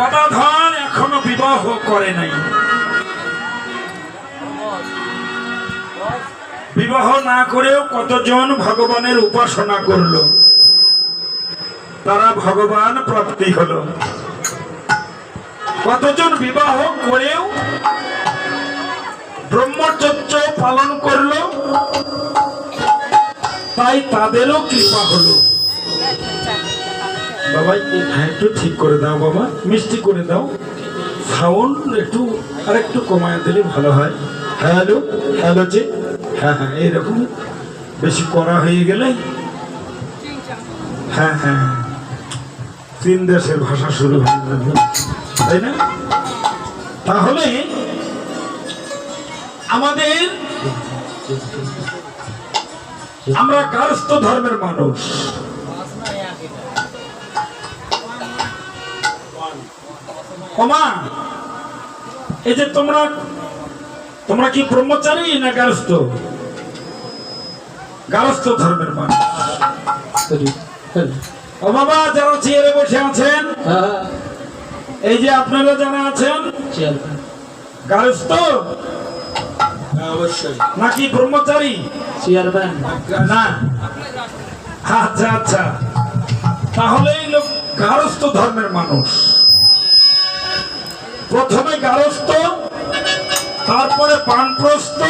গদাধর এখনও বিবাহ করে নাই। বিবাহ না করেও কতজন ভগবানের উপাসনা করল? তারা ভগবান প্রাপ্তি হলো। কতজন বিবাহ করেও ব্রহ্মচর্য পালন করল, তাই তাদেরও কৃপা হলো। বাবা হ্যাঁ একটু ঠিক করে দাও বাবা, মিষ্টি করে দাও। সাউন্ড একটু আর একটু কমায় দিলে ভালো হয়। হ্যালো হ্যালো যে হ্যাঁ হ্যাঁ এইরকম বেশি করা হয়ে গেলে। হ্যাঁ হ্যাঁ হ্যাঁ। তিন দেশের ভাষা শুরু হয়ে যাবে। তাই না? তাহলে আমাদের, আমরা কারস্থ ধর্মের মানুষ। ওমা এই যে তোমরা তোমরা কি ব্রহ্মচারী না গারস্থ? গারস্থ ধর্মের মানুষ। ও বাবা যারা চেয়ারে বসে আছেন এই যে আপনারা যারা আছেন গারস্থ? অবশ্যই। নাকি ব্রহ্মচারী? চেয়ারম্যান না। আচ্ছা আচ্ছা। তাহলে লোক গারস্থ ধর্মের মানুষ। প্রথমে গারস্থ, তারপরে পানপ্রস্থ,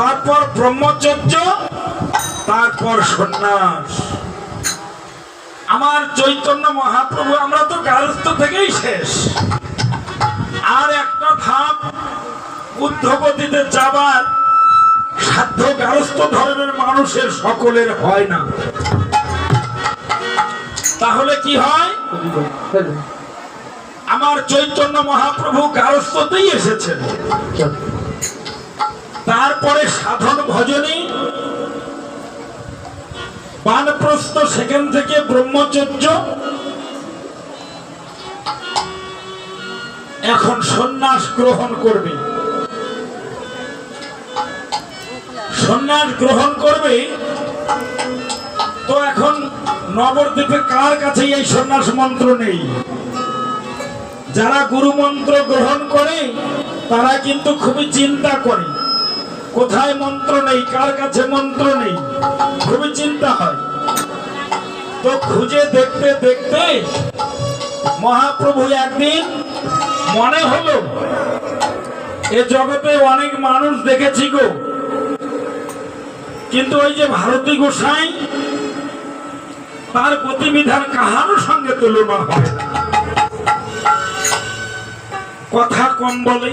তারপর ব্রহ্মচর্য, তারপর সন্ন্যাস। আমার চৈতন্য মহাপ্রভু, আমরা তো গারস্থ থেকেই শেষ। আর একটা ধাপ উদ্ধগতিতে যাবার সাধ্য গারস্থ ধর্মের মানুষের সকলের হয় না। তাহলে কি হয়? আমার চৈতন্য মহাপ্রভু গারস্থতেই এসেছেন। তারপরে সাধন ভজনী বানপ্রস্থ সেখান থেকে ব্রহ্মচর্য। এখন সন্ন্যাস গ্রহণ করবে। সন্ন্যাস গ্রহণ করবে? তো এখন নবদ্বীপে কার কাছে এই সন্ন্যাস মন্ত্র নেই? যারা গুরু মন্ত্র গ্রহণ করে, তারা কিন্তু খুবই চিন্তা করে। কোথায় মন্ত্র নেই, কার কাছে মন্ত্র নেই, খুবই চিন্তা হয়। তো খুঁজে দেখতে দেখতে মহাপ্রভু একদিন মনে হলো, এ জগতে অনেক মানুষ দেখেছি গো। কিন্তু ওই যে ভারতী গোসাই, তার গতিবিধান কাহারও সঙ্গে তুলনা হয় কথা কম বলে,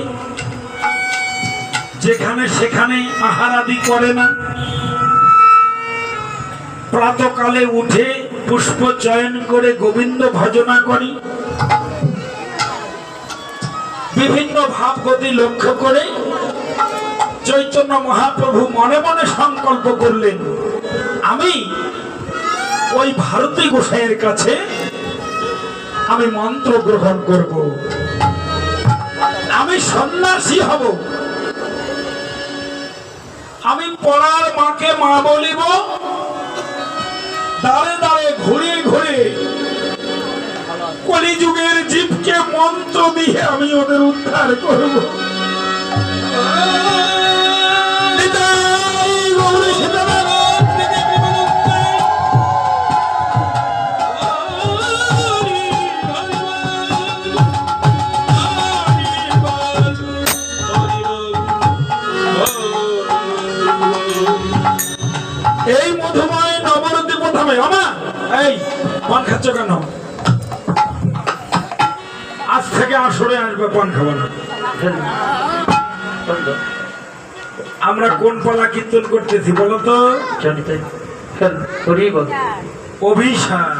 যেখানে সেখানে আহার আদি করে না। প্রাতকালে উঠে পুষ্প চয়ন করে গোবিন্দ ভজনা করি। বিভিন্ন ভাবগতি লক্ষ্য করে চৈতন্য মহাপ্রভু মনে মনে সংকল্প করলেন, আমি ওই ভারতী গোসাইয়ের কাছে আমি মন্ত্র গ্রহণ করব। আমি সন্ন্যাসী হব। আমি পড়ার মাকে মা বলিব। দাঁড়ে দাঁড়ে ঘুরে ঘুরে কলিযুগের জীবকে মন্ত্র দিয়ে আমি ওদের উদ্ধার করব। পান খাচ্ছ কেন? আজ থেকে আসরে আসবে পান খাব না আমরা কোন পালা কীর্তন করতেছি বলো তো? হরি বল। অভিশাপ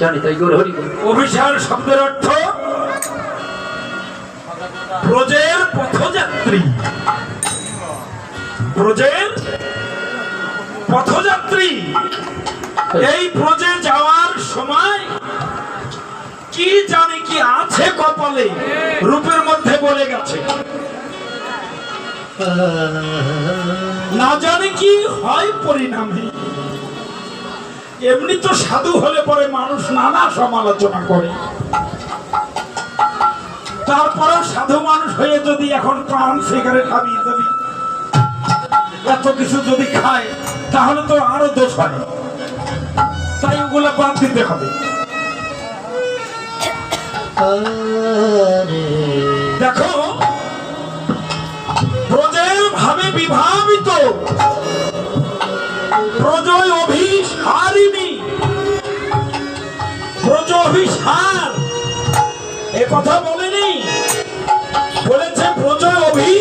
জানি তাই হরি বল। অভিশাপ শব্দের অর্থ ব্রজের পথযাত্রী। ব্রজের পথযাত্রী। এই ব্রজে যাওয়ার সময় কি জানি কি আছে কপালে? রূপের মধ্যে বলে গেছে। না জানি কি হয় পরিণামে। এমনি তো সাধু হলে পরে মানুষ নানা সমালোচনা করে। তারপরে সাধু মানুষ হয়ে যদি এখন পান সিগারেট খাবি যদি এত কিছু যদি খায়, তাহলে তো আরও দোষ হয়। তাই ওগুলো বাদ দিতে হবে। দেখো প্রজের ভাবে বিভাবিত। প্রজয় অভিসারিণী। প্রজ অভিসার। এ কথা বলেনি? বলেছে প্রজয় অভি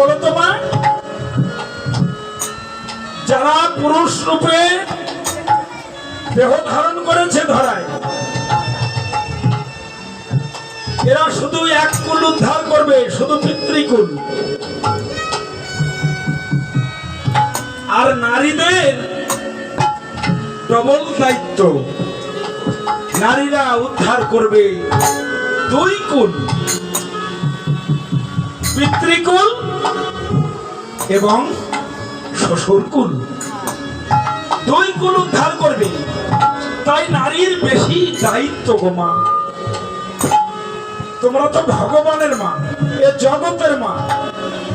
বলো তো মা। যারা পুরুষ রূপে দেহ ধারণ করেছে ধরায়, এরা শুধু এক কুল উদ্ধার করবে, শুধু পিতৃকুল। আর নারীদের ডবল দায়িত্ব। নারীরা উদ্ধার করবে দুই কুল। পিতৃকুল এবং শ্বশুরকুল। দুই কুল উদ্ধার করবে। তাই নারীর বেশি দায়িত্ব গোমা তোমরা তো ভগবানের মা, এ জগতের মা।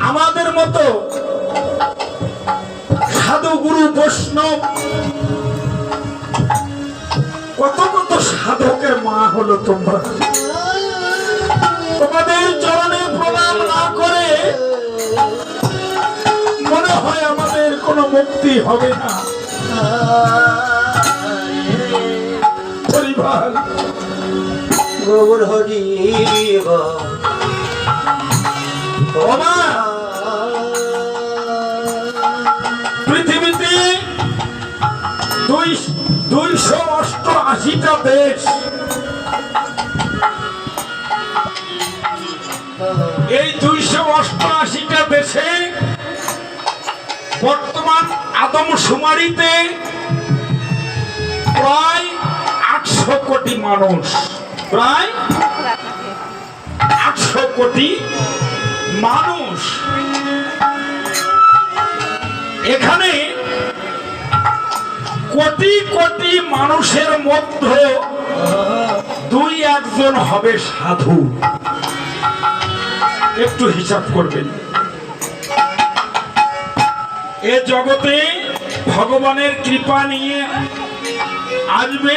আমাদের মতো সাধু গুরু বৈষ্ণব কত কত সাধকের মা হলো তোমরা। তোমাদের হয় আমাদের কোনো মুক্তি হবে না। পরিবার। হরি পৃথিবীতে দুই দুইশো অষ্টআশিটা দেশ। এই দুইশো অষ্টআশিটা দেশে বর্তমান আদমশুমারিতে প্রায় আটশো কোটি মানুষ। প্রায় আটশো কোটি মানুষ। এখানে কোটি কোটি মানুষের মধ্যে দুই একজন হবে সাধু। একটু হিসাব করবেন। এ জগতে ভগবানের কৃপা নিয়ে আসবে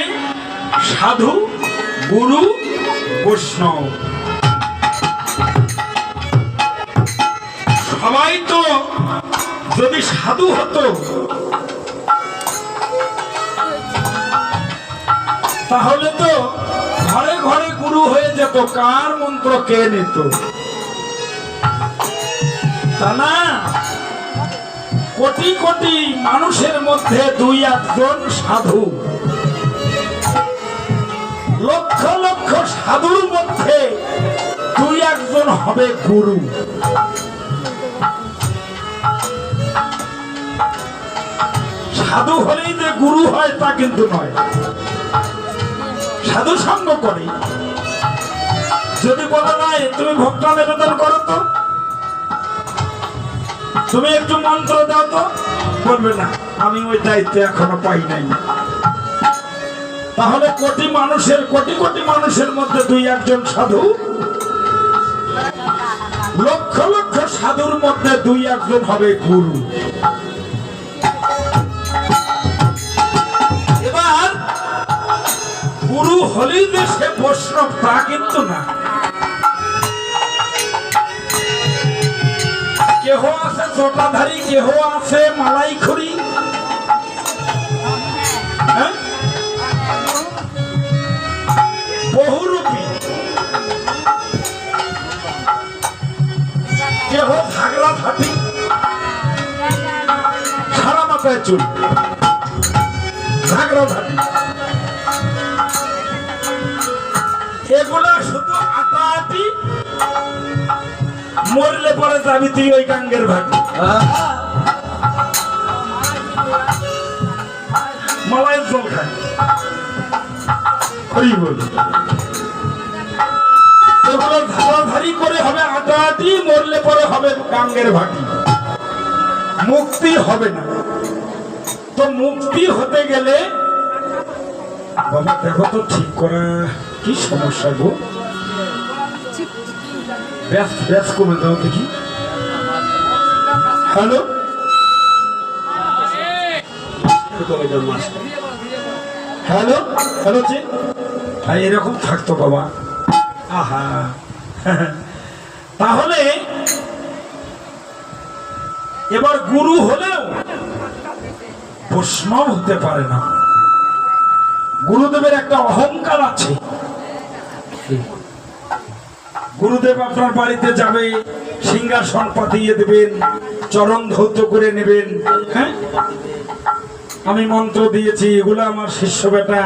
সাধু, গুরু, বৈষ্ণব। সবাই তো যদি সাধু হতো, তাহলে তো ঘরে ঘরে গুরু হয়ে যেত, কার মন্ত্র কে নিত? তা না। কোটি কোটি মানুষের মধ্যে দুই একজন সাধু। লক্ষ লক্ষ সাধুর মধ্যে দুই একজন হবে গুরু। সাধু হলেই যে গুরু হয় তা কিন্তু নয়। সাধু সঙ্গ করে। যদি বলা নাই তুমি ভক্ত নিবেদন করো তো। তুমি একটু মন্ত্র দাও তো। বলবে না, আমি ওই দায়িত্ব এখনও পাই নাই। তাহলে কোটি মানুষের, কোটি কোটি মানুষের মধ্যে দুই একজন সাধু? লক্ষ লক্ষ সাধুর মধ্যে দুই একজন হবে গুরু। এবার গুরু হলেই সে বৈষ্ণব, তা কিন্তু না। কেহ জটাধারী কেহ আছে, মালাই খড়ি। হ্যাঁ? বহুরূপী কেহ ঝাগড়া ফাটি সারা মাথায় চুল। ঝাগড়া ফাটি এগুলা শুধু মরলে পরে যাবি তুই ওই গাঙ্গের মালাইয়ের জল আটাআটি মরলে পরে হবে ভাটি মুক্তি হবে না। মুক্তি হতে গেলে দেখো তো ঠিক করা, কি সমস্যা গো? ব্যাস ব্যাস কমে দাও দেখি হ্যালো হ্যালো হ্যালো জি হ্যাঁ এরকম থাকতো বাবা আহা তাহলে এবার গুরু হলেও বৈষ্ণব হতে পারে না গুরুদেবের একটা অহংকার আছে গুরুদেব আপনার বাড়িতে যাবে সিংহাসন পাঠিয়ে দেবেন চরণ ধৌত করে নেবেন হ্যাঁ? আমি মন্ত্র দিয়েছি এগুলো আমার শিষ্য বেটা।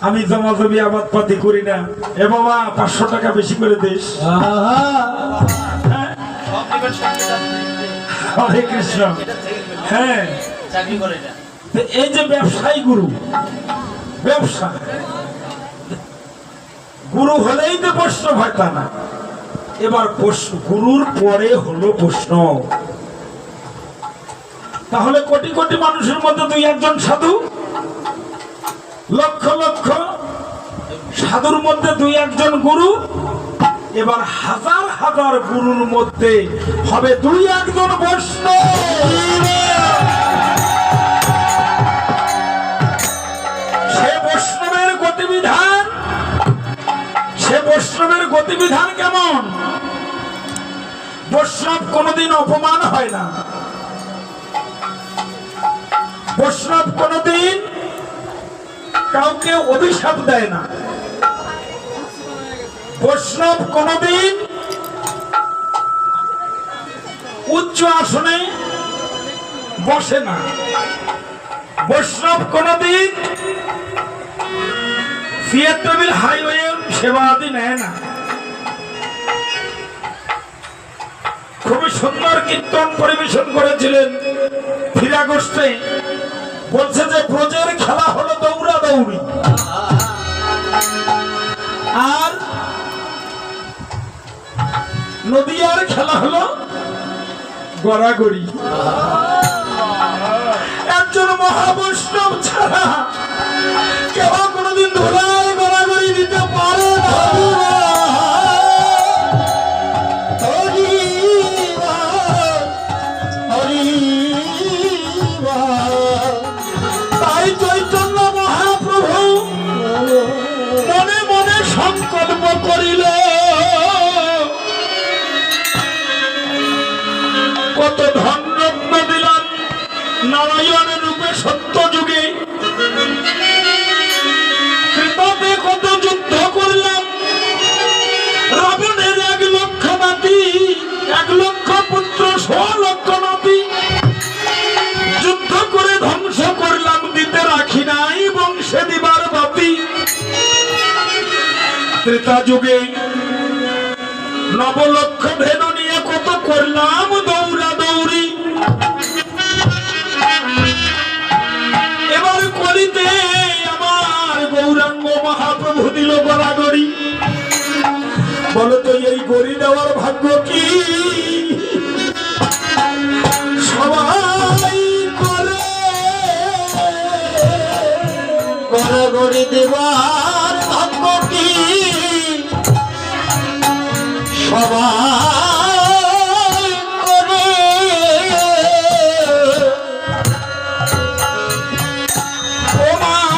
আমি জমা জমি আবাদ পাতি করি না। এ বাবা পাঁচশো টাকা বেশি করে দিস। হ্যাঁ? হরে কৃষ্ণ। হ্যাঁ? এই যে ব্যবসায়ী গুরু ব্যবসা। গুরু হলেই তো প্রশ্ন হয় না। এবার গুরুর পরে হলো প্রশ্ন। তাহলে কোটি কোটি মানুষের মধ্যে দুই একজন সাধু? লক্ষ লক্ষ সাধুর মধ্যে দুই একজন গুরু? এবার হাজার হাজার গুরুর মধ্যে হবে দুই একজন বৈষ্ণব সে বৈষ্ণবের গতিবিধান কেমন? বৈষ্ণব কোনোদিন অপমান হয় না। বৈষ্ণব কোনোদিন কাউকে অভিশাপ দেয় না। বৈষ্ণব কোনোদিন উচ্চ আসনে বসে না। বৈষ্ণব কোনদিন টেবিল হাইওয়ে সেবা আদি নেয় না। খুবই সুন্দর কীর্তন পরিবেশন করেছিলেন ফিরাগোষ্ঠে বলছে যে ব্রজের খেলা হলো দৌড়া দৌড়ি। আর নদিয়ার খেলা হলো গড়াগড়ি। একজন মহাবৈষ্ণব ছাড়া যুগে নবলক্ষ ভেদু নিয়ে কত করলাম দৌড়া দৌড়ি। এবার করিতে আমার গৌরাঙ্গ মহাপ্রভু দিল গড়াগড়ি। বলো তো, এই গড়ি দেওয়ার ভাগ্য কি? সবাই করে। গড়গড়ি দেবার বাবা।